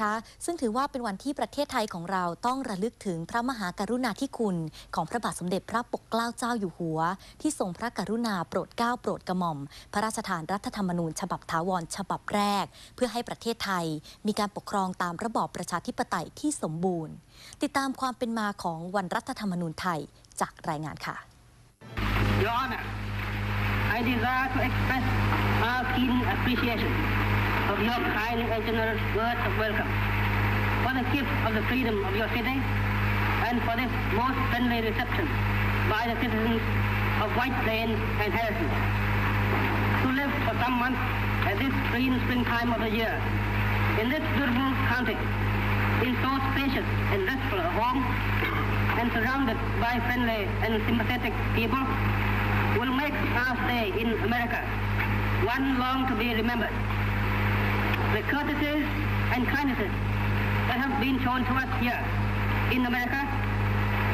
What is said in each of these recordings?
คะซึ่งถือว่าเป็นวันที่ประเทศไทยของเราต้องระลึกถึงพระมหากรุณาธิคุณ ของพระบาทสมเด็จพระปกเกล้าเจ้าอยู่หัว ที่ทรงพระกรุณาโปรดเกล้าโปรดกระหม่อม พระราชทานรัฐธรรมนูญ ฉบับถาวรฉบับแรก เพื่อให้ประเทศไทย มีการปกครองตามระบอบประชาธิปไตยที่สมบูรณ์ ติดตามความเป็นมาของวันรัฐธรรมนูญไทยจากรายงานค่ะ Your Honor, I desire to express our keen appreciation of your kind and generous words of welcome for the gift of the freedom of your city and for this most friendly reception by the citizens of White Plains and Harrison. To live for some months at this green springtime of the year in this beautiful county, in so spacious and restful a home, and surrounded by friendly and sympathetic people, will make our stay in America one long to be remembered. The courtesies and kindnesses that have been shown to us here in America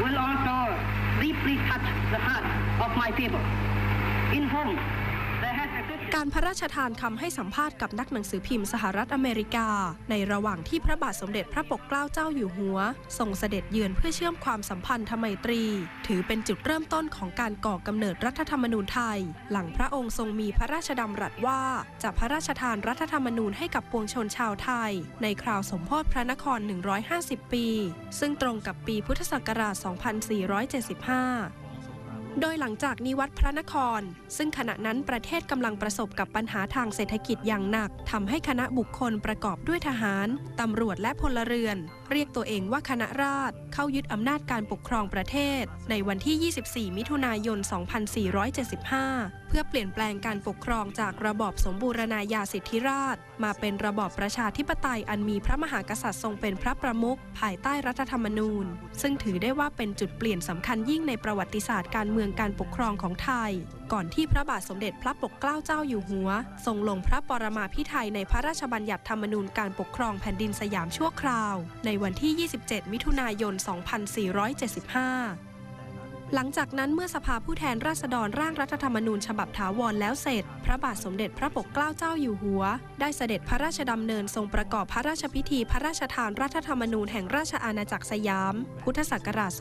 will also deeply touch the hearts of my people, in whom การพระราชทานคำให้สัมภาษณ์กับนักหนังสือพิมพ์สหรัฐอเมริกา ในระหว่างที่พระบาทสมเด็จพระปกเกล้าเจ้าอยู่หัวทรงเสด็จเยือนเพื่อเชื่อมความสัมพันธไมตรี ถือเป็นจุดเริ่มต้นของการก่อกำเนิดรัฐธรรมนูญไทย หลังพระองค์ทรงมีพระราชดำรัสว่าจะพระราชทานรัฐธรรมนูญให้กับปวงชนชาวไทย ในคราวสมโภชพระนคร 150 ปี ซึ่งตรงกับปีพุทธศักราช 2475 โดยหลังจากนิวัตพระนคร ซึ่งขณะนั้นประเทศกำลังประสบกับปัญหาทางเศรษฐกิจอย่างหนักทำให้คณะบุคคลประกอบด้วยทหารตำรวจและพลเรือน เรียกตัวเองว่าคณะราษฎรเข้ายึดอำนาจการปกครองประเทศ ในวันที่ 24 มิถุนายน 2475 เพื่อเปลี่ยนแปลงการปกครองจากระบอบสมบูรณาญาสิทธิราช มาเป็นระบอบประชาธิปไตยอันมีพระมหากษัตริย์ทรงเป็นพระประมุขภายใต้รัฐธรรมนูญ ซึ่งถือได้ว่าเป็นจุดเปลี่ยนสำคัญยิ่งในประวัติศาสตร์การเมืองการปกครองของไทย ก่อนที่พระบาทสมเด็จพระปกเกล้าเจ้าอยู่หัว ทรงลงพระปรมาภิไธยในพระราชบัญญัติธรรมนูญการปกครองแผ่นดินสยามชั่วคราว ในวันที่ 27 มิถุนายน 2475 หลังจากนั้นเมื่อสภาผู้แทนราษฎรร่างรัฐธรรมนูญฉบับถาวรแล้วเสร็จ พระบาทสมเด็จพระปกเกล้าเจ้าอยู่หัว ได้เสด็จพระราชดำเนินทรงประกอบพระราชพิธีพระราชทานรัฐธรรมนูญแห่งราชอาณาจักรสยาม พุทธศักราช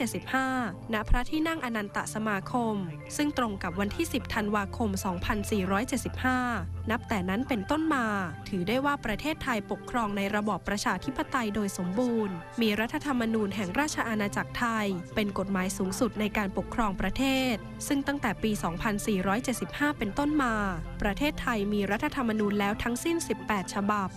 2475 ณ พระที่นั่งอนันตสมาคม ซึ่งตรงกับวันที่ 10 ธันวาคม 2475 นับแต่นั้นเป็นต้นมา ถือได้ว่าประเทศไทยปกครองในระบอบประชาธิปไตยโดยสมบูรณ์ มีรัฐธรรมนูญแห่งราชอาณาจักรไทย เป็นกฎหมายสูงสุดในการปกครองประเทศ ซึ่งตั้งแต่ปี 2475 เป็นต้นมา ประเทศไทยมีรัฐธรรมนูญแล้วทั้งสิ้น 18 ฉบับ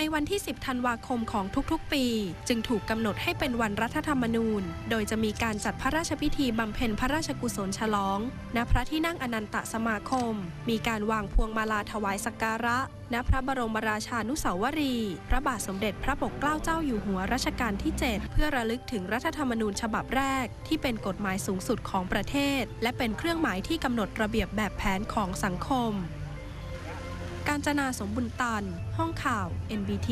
ในวันที่ 10 ธันวาคมของทุกๆ ปี จึงถูกกำหนดให้เป็นวันรัฐธรรมนูญ โดยจะมีการจัดพระราชพิธีบำเพ็ญพระราชกุศลฉลอง ณ พระที่นั่งอนันตสมาคม มีการวางพวงมาลาถวายสักการะ ณ พระบรมราชานุสาวรี พระบาทสมเด็จพระปกเกล้าเจ้าอยู่หัวรัชกาลที่ 7 เพื่อระลึกถึงรัฐธรรมนูญฉบับแรก ที่เป็นกฎหมายสูงสุดของประเทศ และเป็นเครื่องหมายที่กำหนดระเบียบแบบแผนของสังคม การจนาสมบุญตัน ห้องข่าว NBT